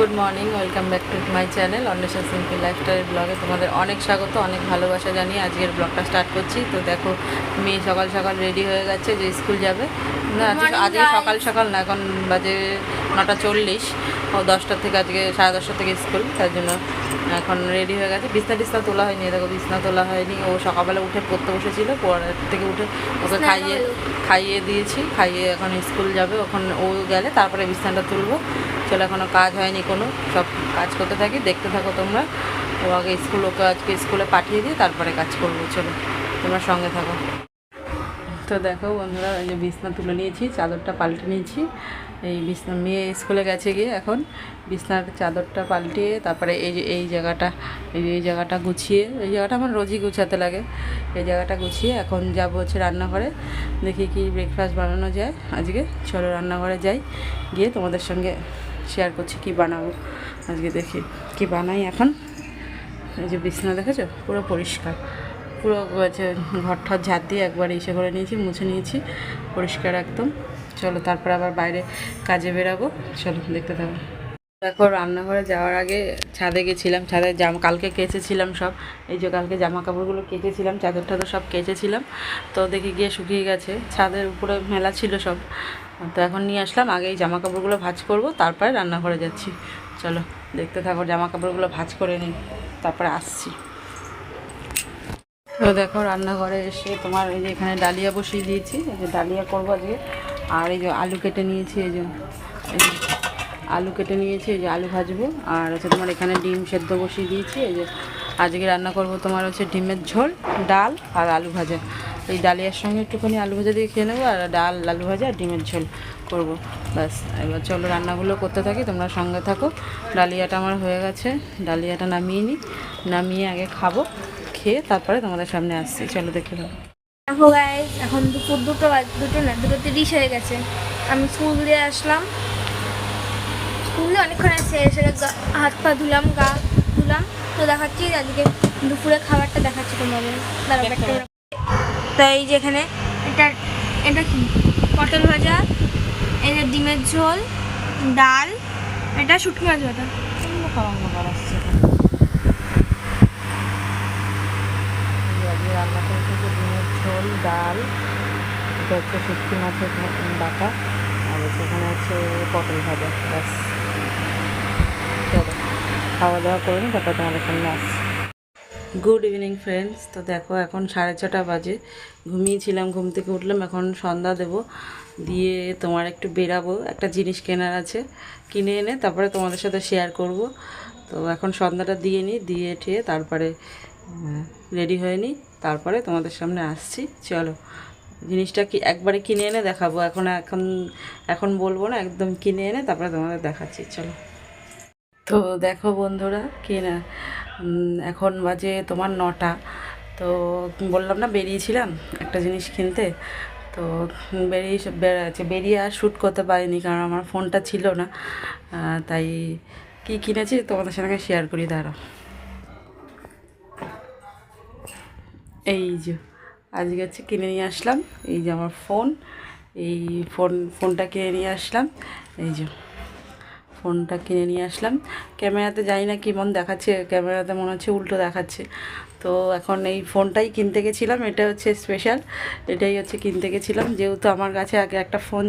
Good morning welcome back to my channel Anweshan simple lifestyle ব্লগে তোমাদের অনেক স্বাগত অনেক ভালোবাসা জানিয়ে আজকের ব্লগটা স্টার্ট করছি। তো দেখো মেয়ে সকাল সকাল রেডি হয়ে গেছে যে স্কুল যাবে। না আজকে. সকাল সকাল না এখন বাজে নটা চল্লিশ। ও দশটা থেকে আজকে সাড়ে দশটা থেকে স্কুল তার জন্য এখন রেডি হয়ে গেছে। বিছনা টিছনা তোলা হয়নি দেখো বিছনা তোলা হয়নি। ও সকালবেলা উঠে পড়তে বসেছিল পরের থেকে উঠে ওকে খাইয়ে খাইয়ে দিয়েছি খাইয়ে এখন স্কুল যাবে ওখানে ও গেলে তারপরে বিছানাটা তুলবো। চলো এখনও কাজ হয়নি কোনো। সব কাজ করতে থাকি, দেখতে থাকো তোমরা। ও আগে স্কুল, ওকে আজকে স্কুলে পাঠিয়ে দিয়ে তারপরে কাজ করব, চলো। তোমরা সঙ্গে থাকো। তো দেখো বন্ধুরা, এই যে বিছনা তুলে নিয়েছি, চাদরটা পাল্টে নিয়েছি। এই বিছনা, মেয়ে স্কুলে গেছে গিয়ে এখন। বিছনার চাদরটা পাল্টিয়ে তারপরে এই যে, এই জায়গাটা, এই এই জায়গাটা গুছিয়ে, এই জায়গাটা আমার রোজই গুছাতে লাগে। এই জায়গাটা গুছিয়ে এখন যাব হচ্ছে রান্নাঘরে। দেখি কি ব্রেকফাস্ট বানানো যায় আজকে। চলো রান্নাঘরে যাই, গিয়ে তোমাদের সঙ্গে শেয়ার করছি কি বানাবো। আজকে দেখি কি বানাই এখন। এই যে বিছনা দেখেছ? পুরো পরিষ্কার। পুরো হচ্ছে ঘর ঠর ঝাড় দিয়ে একবার ইসে করে নিয়েছি, মুছে নিয়েছি। পরিষ্কার একদম। চলো তারপর আবার বাইরে কাজে বেরাবো। চলো দেখতে থাকো। দেখো, রান্নাঘরে যাওয়ার আগে ছাদে গেছিলাম। ছাদে জামা, কালকে কেচেছিলাম সব। এই যে কালকে জামা কাপড়গুলো কেচেছিলাম চাদর টাদর সব কেচেছিলাম। তো দেখি গিয়ে শুকিয়ে গেছে। ছাদের উপরে মেলা ছিল সব। তো এখন নিয়ে আসলাম, আগে এই জামা কাপড়গুলো ভাজ করব, তারপরে রান্নাঘরে যাচ্ছি। চলো, দেখতে থাকো জামা কাপড়গুলো ভাজ করে নিই, তারপরে আসছি। তো দেখো রান্নাঘরে এসে তোমার এই যে এখানে ডালিয়া বসিয়ে দিয়েছি, এই যে ডালিয়া করব আজকে। আর এই যে আলু কেটে নিয়েছি, এই যে এই যে আলু কেটে নিয়েছি, এই যে আলু ভাজবো। আর হচ্ছে তোমার এখানে ডিম সেদ্ধ বসিয়ে দিয়েছি, এই যে আজকে রান্না করব তোমার হচ্ছে ডিমের ঝোল, ডাল আর আলু ভাজা। এই ডালিয়ার সঙ্গে একটুখানি আলু ভাজা দিয়ে খেয়ে নেব আর ডাল আলু ভাজা আর ডিমের ঝোল করব। ব্যাস এবার চলো রান্নাগুলো করতে থাকি তোমরা সঙ্গে থাকো। ডালিয়াটা আমার হয়ে গেছে ডালিয়াটা নামিয়ে নিই নামিয়ে আগে খাব খেয়ে তারপরে তোমাদের সামনে আসছি। চলো দেখে নাও। দেখো গাইজ এখন দুপুর দুটো বাজ- দুটো না দুটো তিরিশ হয়ে গেছে। আমি স্কুল দিয়ে আসলাম। স্কুলে অনেকক্ষণ এসে এসে হাত পা ধুলাম গা ধুলাম। তো দেখাচ্ছি আজকে দুপুরে খাবারটা দেখাচ্ছি তোমাদের। তো এই যে এখানে, এটা এটা কি? পটল ভাজা যে ডিমের ঝোল, ডাল, এটা শুটকি মাছ ভাজা ডিমের ঝোল ডাল এটা হচ্ছে মাছের আর এখানে হচ্ছে পটল ভাজা। খাওয়া দাওয়া করে নিই, তারপর তোমাদের সামনে আসছি। গুড ইভিনিং ফ্রেন্ডস তো দেখো এখন সাড়ে ছটা বাজে। ঘুমিয়েছিলাম ঘুম থেকে উঠলাম এখন সন্ধ্যা দেব। দিয়ে তোমার একটু বেরাবো একটা জিনিস কেনার আছে। কিনে এনে তারপরে তোমাদের সাথে শেয়ার করব। তো এখন সন্ধ্যাটা দিয়ে নিই দিয়ে ঠিয়ে তারপরে রেডি হয়ে নিই। তারপরে তোমাদের সামনে আসছি। চলো জিনিসটা কি একবারে কিনে এনে দেখাবো। এখন এখন এখন বলব না একদম কিনে এনে তারপরে তোমাদের দেখাচ্ছি। চলো। তো দেখো বন্ধুরা কি না উম, এখন বাজে তোমার নটা। তো বললাম না, বেরিয়েছিলাম একটা জিনিস কিনতে। তো বেরিয়ে বেড়াচ্ছে বেরিয়ে আর শ্যুট করতে পারিনি কারণ আমার ফোনটা ছিল না। তাই কি কিনেছি তোমাদের সঙ্গে শেয়ার করি, দাঁড়াও। এই যে, আজকে হচ্ছে কিনে নিয়ে আসলাম। এই যে আমার ফোন এই ফোন ফোনটা কিনে নিয়ে আসলাম। এই যে। ফোনটা কিনে নিয়ে আসলাম। ক্যামেরাতে জানি না কেমন দেখাচ্ছে, ক্যামেরাতে মনে হচ্ছে উল্টো দেখাচ্ছে। তো এখন এই ফোনটাই কিনতে গেছিলাম, এটা হচ্ছে স্পেশাল এটাই হচ্ছে কিনতে গেছিলাম। যেহেতু আমার কাছে আগে একটা ফোন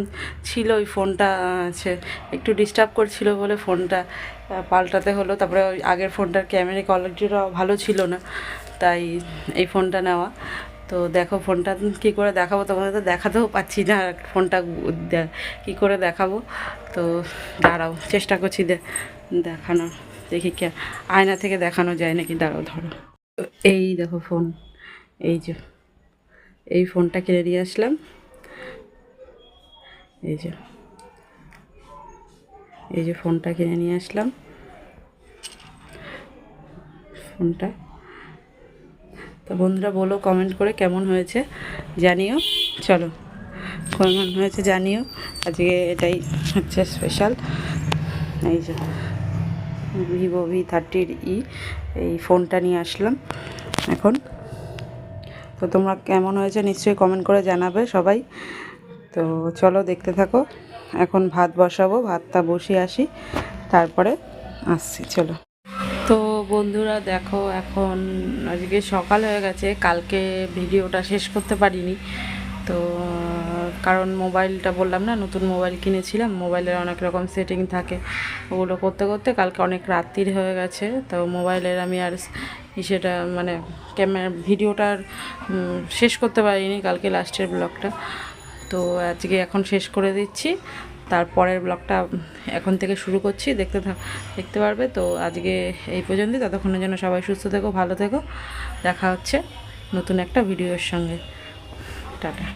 ছিল, ওই ফোনটা আছে একটু ডিস্টার্ব করছিল বলে ফোনটা পাল্টাতে হলো। তারপরে ওই আগের ফোনটার ক্যামেরা কোয়ালিটিটাও ভালো ছিল না, তাই এই ফোনটা নেওয়া। তো দেখো ফোনটা কী করে দেখাবো? তোমাদের তো দেখাতেও পাচ্ছি না। ফোনটা কী করে দেখাবো? তো দাঁড়াও, চেষ্টা করছি দেখানো দেখি কে, আয়না থেকে দেখানো যায় নাকি? দাঁড়াও, ধরো। এই দেখো ফোন, এই যে, এই ফোনটা কিনে নিয়ে আসলাম। এই যে এই যে ফোনটা কিনে নিয়ে আসলাম। ফোনটা তো বন্ধুরা বলো কমেন্ট করে কেমন হয়েছে জানিও। চলো, কেমন হয়েছে জানিও। আজকে এটাই হচ্ছে স্পেশাল এই যে ভিভো ভি থার্টির ই, এই ফোনটা নিয়ে আসলাম এখন। তো তোমরা কেমন হয়েছে নিশ্চয়ই কমেন্ট করে জানাবে সবাই। তো চলো, দেখতে থাকো। এখন ভাত বসাবো, ভাতটা বসিয়ে আসি, তারপরে আসছি, চলো। বন্ধুরা, দেখো এখন আজকে সকাল হয়ে গেছে, কালকে ভিডিওটা শেষ করতে পারিনি। তো, কারণ মোবাইলটা বললাম না, নতুন মোবাইল কিনেছিলাম, মোবাইলের অনেক রকম সেটিং থাকে। ওগুলো করতে করতে কালকে অনেক রাত্রির হয়ে গেছে, তো মোবাইলের আমি আর সেটা মানে ক্যামেরা, ভিডিওটার শেষ করতে পারিনি কালকে লাস্টের ব্লগটা তো আজকে এখন শেষ করে দিচ্ছি। তারপরের ব্লগটা এখন থেকে শুরু করছি। দেখতে দেখতে পারবে। তো আজকে এই পর্যন্তই। ততক্ষণের জন্য সবাই সুস্থ থেকো, ভালো থেকো। দেখা হচ্ছে নতুন একটা ভিডিওর সঙ্গে। টাটা।